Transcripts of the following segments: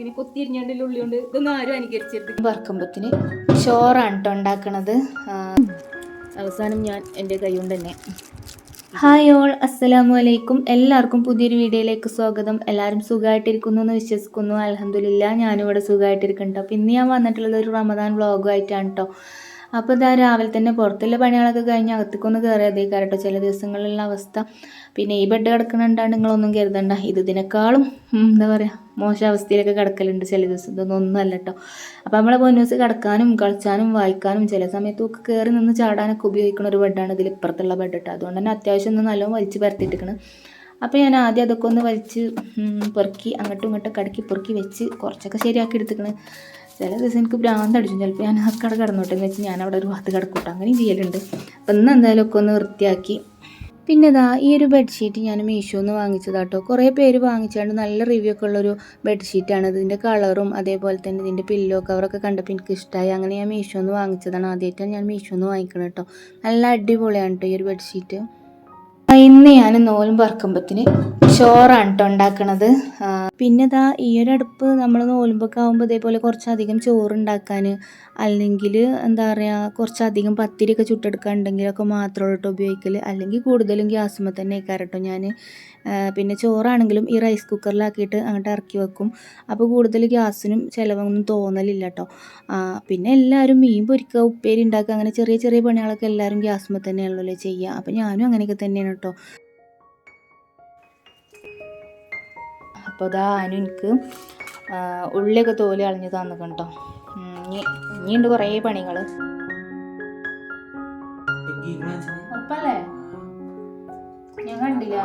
ഇങ്ങനെ കൊത്തിരിഞ്ഞാണ്ട് ഉള്ളി കൊണ്ട് ഇതൊന്നും ആരും അനുകരിച്ചരുത്. വറക്കുമ്പത്തിന് ചോറാണ് കേട്ടോ ഉണ്ടാക്കണത്. അവസാനം ഞാൻ എന്റെ കൈ കൊണ്ട് തന്നെ. ഹായ് ഓൾ അസ്സലാമു അലൈക്കും. എല്ലാവർക്കും പുതിയൊരു വീഡിയോയിലേക്ക് സ്വാഗതം. എല്ലാവരും സുഖമായിട്ടിരിക്കുന്നു എന്ന് വിശ്വസിക്കുന്നു. അലഹമില്ല ഞാനിവിടെ സുഖമായിട്ടിരിക്കുന്നുണ്ട്. അപ്പോൾ ഇന്ന് ഞാൻ വന്നിട്ടുള്ളത് ഒരു റമദാൻ വ്ളോഗുമായിട്ടാണ് കേട്ടോ അപ്പോൾ ഇതാ രാവിലെ തന്നെ പുറത്തുള്ള പണികളൊക്കെ കഴിഞ്ഞ് അകത്തേക്കൊന്ന് കയറിയതേ കേട്ടോ ചില ദിവസങ്ങളിലുള്ള അവസ്ഥ. പിന്നെ ഈ ബെഡ് കിടക്കണുണ്ടാണ് നിങ്ങളൊന്നും കരുതണ്ട. ഇത് ഇതിനേക്കാളും എന്താ പറയുക മോശം അവസ്ഥയിലൊക്കെ കിടക്കലുണ്ട് ചില ദിവസം. ഇതൊന്നും ഒന്നുമല്ല കേട്ടോ അപ്പോൾ നമ്മളെ പൊന്നൂസ് കിടക്കാനും കളിച്ചാനും വായിക്കാനും ചില സമയത്തൊക്കെ കയറി നിന്ന് ചാടാനൊക്കെ ഉപയോഗിക്കുന്ന ഒരു ബെഡാണ് ഇതിൽ ഇപ്പുറത്തുള്ള ബെഡ് കേട്ടോ അതുകൊണ്ട് തന്നെ അത്യാവശ്യം ഒന്ന് നല്ലോണം വലിച്ച് പരത്തിയിട്ടിരിക്കണം. അപ്പോൾ ഞാൻ ആദ്യം അതൊക്കെ ഒന്ന് വലിച്ച് പെറുക്കി അങ്ങോട്ടും ഇങ്ങോട്ടും കടക്കി പെറുക്കി വെച്ച് കുറച്ചൊക്കെ ശരിയാക്കി എടുത്തിക്കണ്. ചില ദിവസം എനിക്ക് ഭ്രാന്ത് അടിച്ചു. ചിലപ്പോൾ ഞാൻ അക്കടെ കിടന്നോട്ടെ എന്ന് വെച്ച് ഞാൻ അവിടെ ഒരു ഭാഗത്ത് കിടക്കൂട്ടോ. അങ്ങനെയും ചെയ്യലുണ്ട്. അപ്പം ഇന്ന് എന്തായാലും ഒക്കെ ഒന്ന് വൃത്തിയാക്കി. പിന്നെ ഇതാ ഈ ഒരു ബെഡ്ഷീറ്റ് ഞാൻ മീഷോന്ന് വാങ്ങിച്ചതാട്ടോ. കുറേ പേര് വാങ്ങിച്ചാണ്ട് നല്ല റിവ്യൂ ഒക്കെ ഉള്ളൊരു ബെഡ്ഷീറ്റാണ് ഇതിന്റെ കളറും അതേപോലെ തന്നെ ഇതിന്റെ പില്ലോ കവറൊക്കെ കണ്ടപ്പോൾ എനിക്ക് ഇഷ്ടമായി അങ്ങനെ ഞാൻ മീഷോന്ന് വാങ്ങിച്ചതാണ്. ആദ്യമായിട്ടാണ് ഞാൻ മീഷോന്ന് വാങ്ങിക്കണം കേട്ടോ. നല്ല അടിപൊളിയാണ് കേട്ടോ ഈ ഒരു ബെഡ്ഷീറ്റ് ആ, ഇന്ന് ഞാൻ നോലും പറക്കുമ്പത്തിന് ചോറാണ് കേട്ടോ ഉണ്ടാക്കണത്. പിന്നെ ഇതാ ഈ ഒരു അടുപ്പ് നമ്മൾ നോലുമ്പൊക്കെ ആകുമ്പോൾ ഇതേപോലെ കുറച്ചധികം ചോറ് ഉണ്ടാക്കാൻ അല്ലെങ്കിൽ എന്താ പറയുക കുറച്ചധികം പത്തിരിയൊക്കെ ചുട്ടെടുക്കാനുണ്ടെങ്കിലൊക്കെ മാത്രമേ കേട്ടോ ഉപയോഗിക്കൽ അല്ലെങ്കിൽ കൂടുതലും ഗ്യാസുമ്പോൾ തന്നെ കേട്ടോ ഞാൻ പിന്നെ ചോറാണെങ്കിലും ഈ റൈസ് കുക്കറിലാക്കിയിട്ട് അങ്ങോട്ട് ഇറക്കി വെക്കും. അപ്പോൾ കൂടുതൽ ഗ്യാസിനും ചിലവൊന്നും തോന്നലില്ല കേട്ടോ പിന്നെ എല്ലാവരും മീൻ പൊരിക്കുക ഉപ്പേരി ഉണ്ടാക്കുക അങ്ങനെ ചെറിയ ചെറിയ പണികളൊക്കെ എല്ലാവരും ഗ്യാസുമ്പോൾ തന്നെയാണല്ലോ ചെയ്യുക അപ്പോൾ ഞാനും അങ്ങനെയൊക്കെ തന്നെയാണ് കേട്ടോ. അപ്പോൾ അതാ അനു എനിക്ക് ഉള്ളിയൊക്കെ തോലി അളിഞ്ഞ് തന്നു കേട്ടോ ഇനി ഇനിയുണ്ട് കുറേ പണികൾ ഞാൻ കണ്ടില്ല.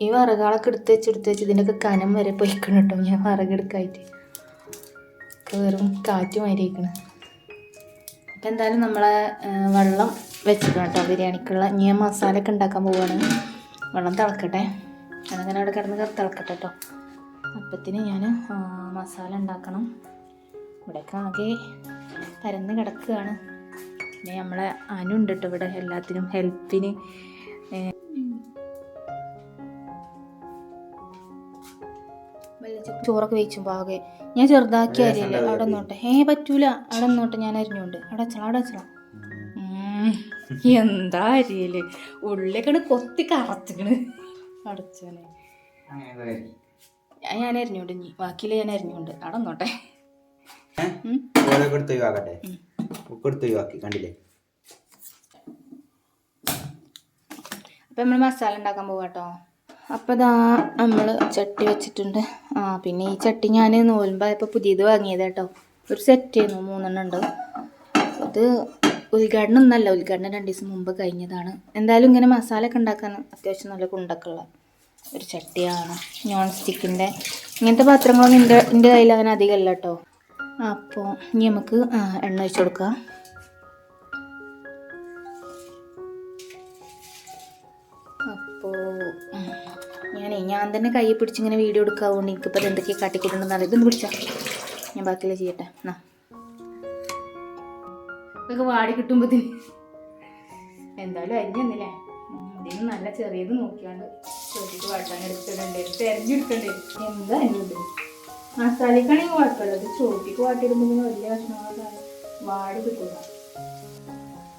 ഈ വിറകളൊക്കെ എടുത്ത് വെച്ച് എടുത്ത് വെച്ച് ഇതിന്റെയൊക്കെ കനം വരെ പൊയ്ക്കണം കേട്ടോ ഞാൻ വിറകെടുക്കായിട്ട് വെറും കാറ്റ് മാരിയിരിക്കണം അപ്പം എന്തായാലും നമ്മളെ വെള്ളം വെച്ചിക്കണം കേട്ടോ ബിരിയാണിക്കുള്ള ഞാൻ മസാലയൊക്കെ ഉണ്ടാക്കാൻ പോവുകയാണ് വെള്ളം തിളക്കട്ടെ. അതങ്ങനെ അവിടെ കിടന്ന് തിളക്കട്ടെ കേട്ടോ അപ്പത്തിന് ഞാൻ മസാല ഉണ്ടാക്കണം. ഇവിടെയൊക്കെ ആകെ പരന്ന് കിടക്കുകയാണ്. പിന്നെ നമ്മളെ അനുണ്ട് കേട്ടോ ഇവിടെ. എല്ലാത്തിനും ഹെൽപ്പിന്. ചോറൊക്കെ വേവിച്ചുമ്പോൾ ആകെ ഞാൻ ചെറുതാക്കി അരിയല്ലേ അവിടെ നോട്ടെ ഏ പറ്റൂല. അവിടെ നോട്ടെ ഞാൻ അരിഞ്ഞുണ്ട്. അവിടെ വെച്ചണം അവിടെ വെച്ചണം എന്താ അരിയൽ? ഉള്ളിലേക്കാണ് കൊത്തി കറച്ചിക്കണ്. അടച്ചനെ. ഞാൻ അരിഞ്ഞോണ്ട് ഇനി. ബാക്കിയില്ല ഞാൻ അരിഞ്ഞോണ്ട്. അവിടെ നോട്ടെ അപ്പൊ എടുത്ത് ഒഴിവാക്കട്ടെ? ഉപ്പ് എടുത്ത് ഒഴിവാക്കി കണ്ടില്ലേ? അപ്പം നമ്മൾ മസാല ഉണ്ടാക്കാൻ പോവാം കേട്ടോ അപ്പോൾ ഇതാ നമ്മൾ ചട്ടി വെച്ചിട്ടുണ്ട്. ആ പിന്നെ ഈ ചട്ടി ഞാൻ നോലുമ്പായപ്പോൾ പുതിയത് വാങ്ങിയത് കേട്ടോ ഒരു സെറ്റ് ചെയ്യുന്നു മൂന്നെണ്ണം ഉണ്ട്. അത് ഉദ്ഘാടനം ഒന്നല്ല ഉദ്ഘാടനം രണ്ട് ദിവസം മുമ്പ് കഴിഞ്ഞതാണ്. എന്തായാലും ഇങ്ങനെ മസാല ഒക്കെ ഉണ്ടാക്കാൻ അത്യാവശ്യം നല്ല കുണ്ടൊക്കെയുള്ള ഒരു ചട്ടിയാണ് നോൺ സ്റ്റിക്കിന്റെ ഇങ്ങനത്തെ പാത്രങ്ങളൊന്നും എന്റെ എന്റെ കയ്യിൽ അങ്ങനെ അധികമല്ല കേട്ടോ അപ്പോൾ ഇനി നമുക്ക് എണ്ണ ഒഴിച്ച് കൊടുക്കാം. അപ്പോൾ ഞാനേ ഞാൻ തന്നെ കൈ പിടിച്ച് ഇങ്ങനെ വീഡിയോ എടുക്കാവുകൊണ്ട് എനിക്കിപ്പോൾ എന്തൊക്കെയാണ് കാട്ടിക്കൂട്ടുണ്ടെന്ന് ഇതൊന്ന് പിടിച്ചാൽ ഞാൻ ബാക്കിയുള്ള ചെയ്യട്ടെ. എന്നാ. ഇതൊക്കെ വാടി കിട്ടുമ്പോഴത്തേന് എന്തായാലും അരിഞ്ഞെന്നില്ലേ ഇതിന് നല്ല ചെറിയത് നോക്കിയാണ്ട് ചോദിച്ചിട്ട് വാട്ടാൻ എടുത്തിടണ്ടേ. തെരഞ്ഞെടുക്കണ്ടേ എന്താ അരിഞ്ഞത്? മസാലക്കാണെങ്കിൽ കുഴപ്പമില്ല. ഇത് ചോട്ടിക്ക് വാട്ടിയിടുമ്പോൾ വലിയ ഭക്ഷണങ്ങളൊക്കെ വാടി കിട്ടൂല.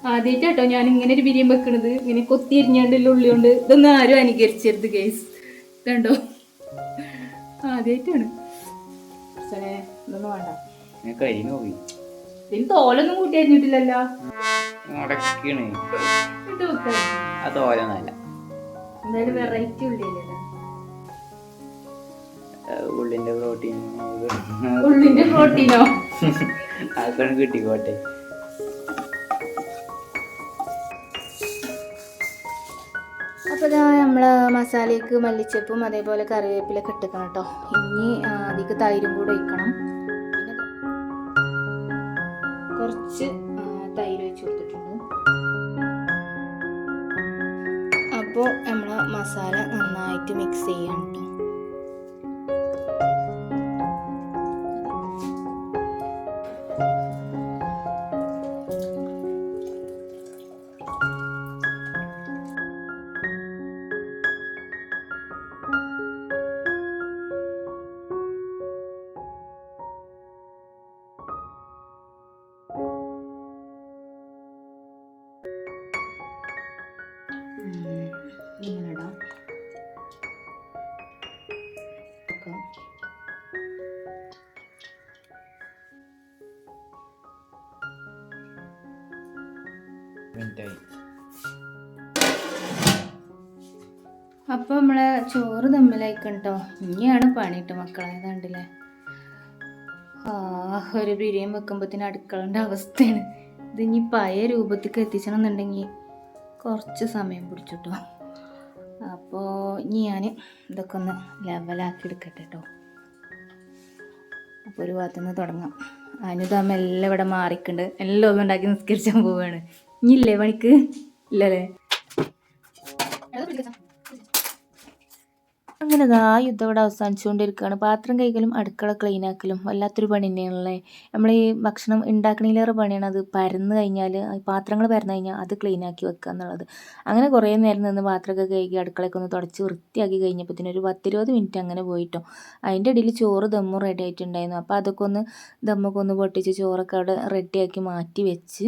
ആദ്യമായിട്ടോ ഞാൻ ഇങ്ങനെ ഒരു ബിരിയാണി വെക്കണത്. ഇങ്ങനെ കൊത്തിരിഞ്ഞാണ്ടുള്ള ഉള്ളി കൊണ്ട് ഇതൊന്നും ആരും അനുകരിച്ചരുത് ഗൈസ് ഇതുണ്ടോ ആദ്യമായിട്ടാണ് ഇതൊന്നും വേണ്ട. കരിഞ്ഞു പോയി. ഇതിന് തോലൊന്നും കൂട്ടി അരിഞ്ഞിട്ടില്ലല്ലോ? മുടക്കാണ് എന്തായാലും വെറൈറ്റി ഉള്ളിയല്ലേ ഉള്ളിന്റെ പ്രോട്ടീൻ ഉള്ളിന്റെ പ്രോട്ടീനോ അതൊക്കെ കിട്ടിക്കോട്ടെ. അപ്പോൾ ഇതാ നമ്മൾ മസാലയ്ക്ക് മല്ലിച്ചപ്പും അതേപോലെ കറിവേപ്പിലൊക്കെ ഇട്ടിക്കണം കേട്ടോ ഇനി അതിക്ക് തൈരും കൂടെ ഒഴിക്കണം. പിന്നെ കുറച്ച് തൈര് ഒഴിച്ച് കൊടുത്തിട്ടുണ്ട്. അപ്പോൾ നമ്മൾ മസാല നന്നായിട്ട് മിക്സ് ചെയ്യണം കേട്ടോ ഇങ്ങനെ ഇടാം ഒക്കെ. മിനിറ്റായി അപ്പോൾ നമ്മളെ ചോറ് തമ്മിലായിക്കണം കേട്ടോ ഇനിയാണ് പണിയിട്ട് മക്കളെ കണ്ടില്ലേ? ആ ഒരു ബിരിയാണി വെക്കുമ്പോഴത്തേന് അടുക്കളന്റെ അവസ്ഥയാണ്. ഇത് ഇനി പഴയ രൂപത്തേക്ക് എത്തിച്ചണം എന്നുണ്ടെങ്കിൽ കുറച്ച് സമയം പിടിച്ചിട്ടോ. അപ്പോൾ ഇനി ഞാൻ ഇതൊക്കെ ഒന്ന് ലെവലാക്കി എടുക്കട്ടെ കേട്ടോ അപ്പോൾ ഒരു ഭാഗത്തു നിന്ന് തുടങ്ങാം. അനുതാമ എല്ലാം ഇവിടെ മാറിക്കുണ്ട്. എല്ലാം ഒന്നും ഉണ്ടാക്കി നിസ്കരിച്ചാൻ പോവുകയാണ് ഇനി ഇല്ലേ പണിക്ക്? ഇല്ലല്ലേ? അങ്ങനെ ആ യുദ്ധം ഇവിടെ അവസാനിച്ചുകൊണ്ടിരിക്കുകയാണ്. പാത്രം കൈകലും അടുക്കള ക്ലീൻ ആക്കലും വല്ലാത്തൊരു പണി തന്നെയാണല്ലേ നമ്മൾ ഈ ഭക്ഷണം ഉണ്ടാക്കണേലേറെ പണിയാണ്. അത് പരന്ന് കഴിഞ്ഞാൽ പാത്രങ്ങൾ പരന്ന് കഴിഞ്ഞാൽ അത് ക്ലീൻ ആക്കി വെക്കുക എന്നുള്ളത്. അങ്ങനെ കുറേ നേരം നിന്ന് പാത്രമൊക്കെ കഴുകി അടുക്കളയൊക്കെ ഒന്ന് തുടച്ച് വൃത്തിയാക്കി കഴിഞ്ഞപ്പോഴത്തേനും ഒരു പത്തിരുപത് മിനിറ്റ് അങ്ങനെ പോയിട്ടോ. അതിന്റെ ഇടയിൽ ചോറ് ദമ്മും റെഡി ആയിട്ടുണ്ടായിരുന്നു. അപ്പോൾ അതൊക്കെ ഒന്ന് ദമ്മൊക്കെ ഒന്ന് പൊട്ടിച്ച് ചോറൊക്കെ അവിടെ റെഡിയാക്കി മാറ്റി വെച്ച്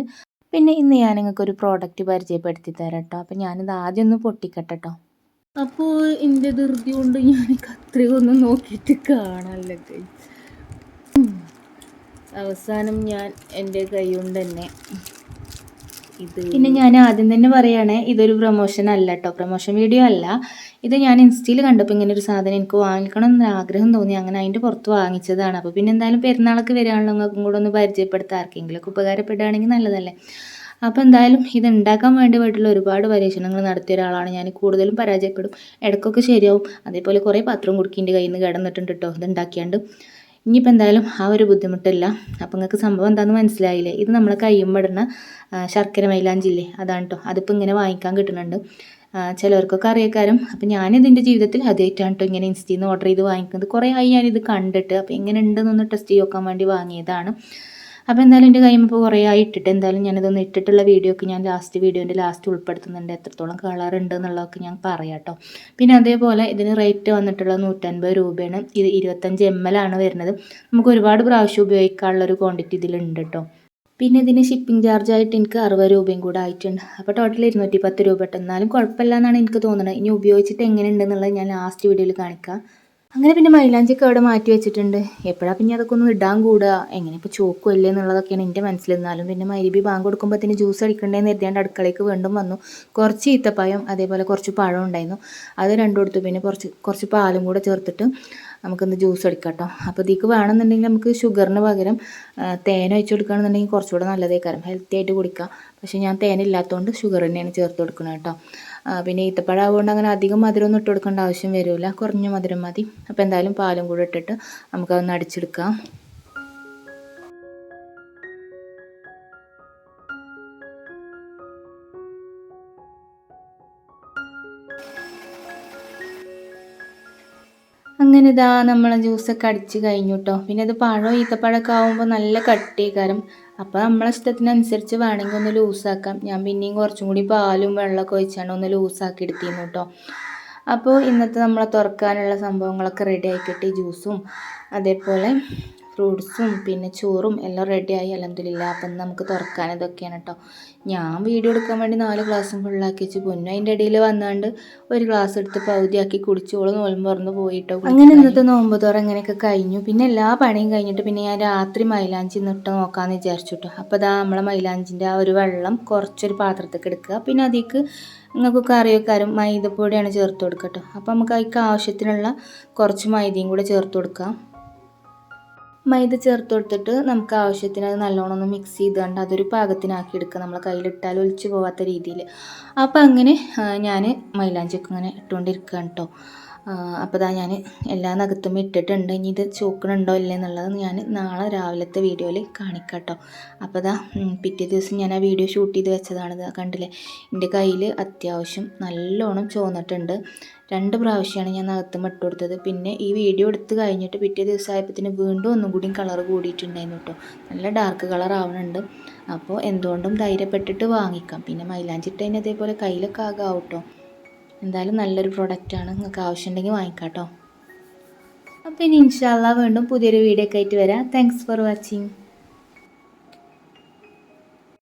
പിന്നെ ഇന്ന് ഞാൻ നിങ്ങൾക്ക് ഒരു പ്രോഡക്റ്റ് പരിചയപ്പെടുത്തി തരാം കേട്ടോ അപ്പോൾ ഞാനിത് ആദ്യം ഒന്ന് പൊട്ടിക്കട്ടെ കേട്ടോ അപ്പോൾ എന്റെ ധൃതി കൊണ്ട് ഞാൻ കത്രിക ഒന്ന് നോക്കിയിട്ട് കാണാനല്ല അവസാനം ഞാൻ എന്റെ കൈ കൊണ്ട് തന്നെ ഇത് പിന്നെ ഞാൻ ആദ്യം തന്നെ പറയുകയാണേ ഇതൊരു പ്രൊമോഷൻ അല്ല കേട്ടോ പ്രൊമോഷൻ വീഡിയോ അല്ല. ഇത് ഞാൻ ഇൻസ്റ്റയിൽ കണ്ടപ്പോൾ ഇങ്ങനെ ഒരു സാധനം എനിക്ക് വാങ്ങിക്കണം എന്ന് ആഗ്രഹം തോന്നി. അങ്ങനെ അതിന്റെ പുറത്ത് വാങ്ങിച്ചതാണ്. അപ്പോൾ പിന്നെ എന്തായാലും പെരുന്നാളൊക്കെ വരികയാണല്ലോ നിങ്ങൾക്കും കൂടെ ഒന്ന് പരിചയപ്പെടുത്താം. ആർക്കെങ്കിലുമൊക്കെ ഉപകാരപ്പെടുകയാണെങ്കിൽ നല്ലതല്ലേ? അപ്പോൾ എന്തായാലും ഇത് ഉണ്ടാക്കാൻ വേണ്ടി പോയിട്ടുള്ള ഒരുപാട് പരീക്ഷണങ്ങൾ നടത്തിയ ഒരാളാണ് ഞാൻ. കൂടുതലും പരാജയപ്പെടും. ഇടയ്ക്കൊക്കെ ശരിയാവും. അതേപോലെ കുറേ പാത്രം കുടുക്കിന്റെ കയ്യിൽ നിന്ന് കിടന്നിട്ടുണ്ട് കേട്ടോ ഇത് ഉണ്ടാക്കിയാണ്ട്. ഇനിയിപ്പോൾ എന്തായാലും ആ ഒരു ബുദ്ധിമുട്ടില്ല. അപ്പോൾ നിങ്ങൾക്ക് സംഭവം എന്താണെന്ന് മനസ്സിലായില്ലേ? ഇത് നമ്മളെ കയ്യുമ്പിടുന്ന ശർക്കര മൈലാഞ്ചില്ലേ? അതാണ് കേട്ടോ അതിപ്പോൾ ഇങ്ങനെ വാങ്ങിക്കാൻ കിട്ടുന്നുണ്ട്. ചിലവർക്കൊക്കെ അറിയക്കാരും. അപ്പോൾ ഞാനിതിന്റെ ജീവിതത്തിൽ ആദ്യമായിട്ടാണ് കേട്ടോ ഇങ്ങനെ ഇൻസ്റ്റയിൽ നിന്ന് ഓർഡർ ചെയ്ത് വാങ്ങിക്കുന്നത്. കുറേ ആയി ഞാനിത് കണ്ടിട്ട്. അപ്പോൾ എങ്ങനെ ഉണ്ടെന്നൊന്ന് ടെസ്റ്റ് ചെയ്ത് നോക്കാൻ വേണ്ടി വാങ്ങിയതാണ്. അപ്പോൾ എന്തായാലും എന്റെ ഇപ്പോൾ കുറേ ആയി ഇട്ടിട്ട് എന്തായാലും ഞാനിതൊന്ന് ഇട്ടിട്ടുള്ള വീഡിയോ ഒക്കെ ഞാൻ ലാസ്റ്റ് വീഡിയോന്റെ ലാസ്റ്റ് ഉൾപ്പെടുത്തുന്നുണ്ട്. എത്രത്തോളം കളർ ഉണ്ട് എന്നുള്ളതൊക്കെ ഞാൻ പറയാം കേട്ടോ പിന്നെ അതേപോലെ ഇതിന് റേറ്റ് വന്നിട്ടുള്ള നൂറ്റൻപത് രൂപയാണ്. ഇത് ഇരുപത്തഞ്ച് എം എൽ ആണ് വരുന്നത്. നമുക്ക് ഒരുപാട് പ്രാവശ്യം ഉപയോഗിക്കാനുള്ള ഒരു ക്വാണ്ടിറ്റി ഇതിലുണ്ട് കേട്ടോ പിന്നെ ഇതിന് ഷിപ്പിംഗ് ചാർജായിട്ട് എനിക്ക് അറുപത് രൂപയും കൂടെ ആയിട്ടുണ്ട്. അപ്പോൾ ടോട്ടൽ ഇരുന്നൂറ്റി പത്ത് രൂപ എന്നാലും കുഴപ്പമില്ല എന്നാണ് എനിക്ക് തോന്നുന്നത്. ഇനി ഉപയോഗിച്ചിട്ട് എങ്ങനെയുണ്ടെന്നുള്ളത് ഞാൻ ലാസ്റ്റ് വീഡിയോയിൽ കാണിക്കാം. അങ്ങനെ പിന്നെ മൈലാഞ്ചിയൊക്കെ അവിടെ മാറ്റി വെച്ചിട്ടുണ്ട്. എപ്പോഴാണ് പിന്നെ അതൊക്കെ ഒന്ന് ഇടാൻ കൂടുക എങ്ങനെ ഇപ്പോൾ ചോക്കുമല്ലേ എന്നുള്ളതൊക്കെയാണ് എന്റെ മനസ്സിലിരുന്നാലും പിന്നെ മൈലിബി ബാങ്ക് കൊടുക്കുമ്പോൾ തന്നെ ജ്യൂസ് അടിക്കണ്ടേന്ന് എഴുതിയാണ്ട് അടുക്കളയ്ക്ക് വീണ്ടും വന്നു. കുറച്ച് ഈത്തപ്പായം അതേപോലെ കുറച്ച് പഴം ഉണ്ടായിരുന്നു. അത് രണ്ടും കൊടുത്തു പിന്നെ കുറച്ച് കുറച്ച് പാലും കൂടെ ചേർത്തിട്ട് നമുക്കൊന്ന് ജ്യൂസ് എടുക്കാം കേട്ടോ അപ്പോൾ ഇതിക്ക് വേണമെന്നുണ്ടെങ്കിൽ നമുക്ക് ഷുഗറിന് പകരം തേൻ ഒഴിച്ച് കൊടുക്കുകയാണെന്നുണ്ടെങ്കിൽ കുറച്ചുകൂടെ നല്ലതേക്കാരം. ഹെൽത്തി ആയിട്ട് കുടിക്കാം. പക്ഷേ ഞാൻ തേനില്ലാത്തതുകൊണ്ട് ഷുഗർ തന്നെയാണ് ചേർത്ത് കൊടുക്കുന്നത് കേട്ടോ. പിന്നെ ഈത്തപ്പഴം ആവുകൊണ്ട് അങ്ങനെ അധികം മധുരം ഒന്നും ഇട്ട് കൊടുക്കേണ്ട ആവശ്യം വരില്ല കുറഞ്ഞ മധുരം മതി. അപ്പോൾ എന്തായാലും പാലും കൂടെ ഇട്ടിട്ട് നമുക്കതൊന്ന് അടിച്ചെടുക്കാം. അങ്ങനെ ഇതാ നമ്മളെ ജ്യൂസൊക്കെ അടിച്ച് കഴിഞ്ഞു കേട്ടോ പിന്നെ ഇത് പഴം ഈത്തപ്പഴമൊക്കെ ആകുമ്പോൾ നല്ല കട്ടിയേക്കാരം. അപ്പോൾ നമ്മളെ ഇഷ്ടത്തിനനുസരിച്ച് വേണമെങ്കിൽ ഒന്ന് ലൂസാക്കാം ഞാൻ പിന്നെയും കുറച്ചും കൂടി പാലും വെള്ളമൊക്കെ ഒഴിച്ചാണ് ഒന്ന് ലൂസാക്കി എടുത്തിരുന്നു കേട്ടോ അപ്പോൾ ഇന്നത്തെ നമ്മളെ തുറക്കാനുള്ള സംഭവങ്ങളൊക്കെ റെഡി ആയിക്കിട്ടി. ജ്യൂസും അതേപോലെ ഫ്രൂട്ട്സും പിന്നെ ചോറും എല്ലാം റെഡിയായി അലഹമില്ല അപ്പം നമുക്ക് തുറക്കാൻ ഇതൊക്കെയാണ് കേട്ടോ ഞാൻ വീഡിയോ എടുക്കാൻ വേണ്ടി നാല് ഗ്ലാസ്സും ഫുള്ളാക്കി വെച്ച് പൊന്നു. അതിന്റെ ഇടയിൽ വന്നാണ്ട് ഒരു ഗ്ലാസ് എടുത്ത് പകുതിയാക്കി കുടിച്ചോളും നോലും തുറന്ന് പോയിട്ടോ അങ്ങനെ ഇന്നത്തെ നോമ്പ് തുറ അങ്ങനെയൊക്കെ കഴിഞ്ഞു. പിന്നെ എല്ലാ പണിയും കഴിഞ്ഞിട്ട് പിന്നെ ഞാൻ രാത്രി മൈലാഞ്ചി നിട്ട് നോക്കാമെന്ന് വിചാരിച്ചു കേട്ടോ അപ്പോൾ അതാ നമ്മളെ മൈലാഞ്ചിന്റെ ആ ഒരു വെള്ളം കുറച്ചൊരു പാത്രത്തേക്ക് എടുക്കുക. പിന്നെ അതിലേക്ക് നിങ്ങൾക്ക് അറിയക്കാരും മൈദപ്പൊടിയാണ് ചേർത്ത് കൊടുക്കുക കേട്ടോ അപ്പോൾ നമുക്ക് അതിക്ക് ആവശ്യത്തിനുള്ള കുറച്ച് മൈദയും കൂടെ ചേർത്ത് കൊടുക്കാം. മൈദ ചേർത്ത് കൊടുത്തിട്ട് നമുക്ക് ആവശ്യത്തിന് അത് നല്ലോണം ഒന്ന് മിക്സ് ചെയ്തുകൊണ്ട് അതൊരു പാകത്തിനാക്കി എടുക്കുക. നമ്മൾ കയ്യിലിട്ടാൽ ഒലിച്ചു പോവാത്ത രീതിയിൽ അപ്പോൾ അങ്ങനെ ഞാൻ മൈലാഞ്ചിയൊക്കെ ഇങ്ങനെ ഇട്ടുകൊണ്ടിരിക്കുകയാണ് കേട്ടോ അപ്പോൾ ഇതാ ഞാൻ എല്ലാ നഖത്തും ഇട്ടിട്ടുണ്ട്. ഇനി ഇത് ചൂക്കണുണ്ടോ ഇല്ലേ എന്നുള്ളത് ഞാൻ നാളെ രാവിലത്തെ വീഡിയോയിൽ കാണിക്കാം കേട്ടോ അപ്പോൾ ഇതാ പിറ്റേ ദിവസം ഞാൻ ആ വീഡിയോ ഷൂട്ട് ചെയ്ത് വെച്ചതാണ്. ഇതാ കണ്ടില്ലേ? എന്റെ കയ്യിൽ അത്യാവശ്യം നല്ലോണം ചോന്നിട്ടുണ്ട് രണ്ട് പ്രാവശ്യമാണ് ഞാൻ നഖത്തും ഇട്ട് കൊടുത്തത്. പിന്നെ ഈ വീഡിയോ എടുത്ത് കഴിഞ്ഞിട്ട് പിറ്റേ ദിവസം ആയപ്പോഴത്തേന് വീണ്ടും ഒന്നും കൂടി കളർ കൂടിയിട്ടുണ്ടായിരുന്നു കേട്ടോ. നല്ല ഡാർക്ക് കളർ ആവുന്നുണ്ട് അപ്പോൾ എന്തുകൊണ്ടും ധൈര്യപ്പെട്ടിട്ട് വാങ്ങിക്കാം. പിന്നെ മൈലാഞ്ചിട്ടതിന് അതേപോലെ കയ്യിലൊക്കെ ആകാം കേട്ടോ. എന്തായാലും നല്ലൊരു പ്രൊഡക്റ്റാണ് നിങ്ങൾക്ക് ആവശ്യമുണ്ടെങ്കിൽ വാങ്ങിക്കാം അപ്പോൾ ഇനി ഇൻഷാല്ല വീണ്ടും പുതിയൊരു വീഡിയോ ഒക്കെ ആയിട്ട് വരാം. Thanks for watching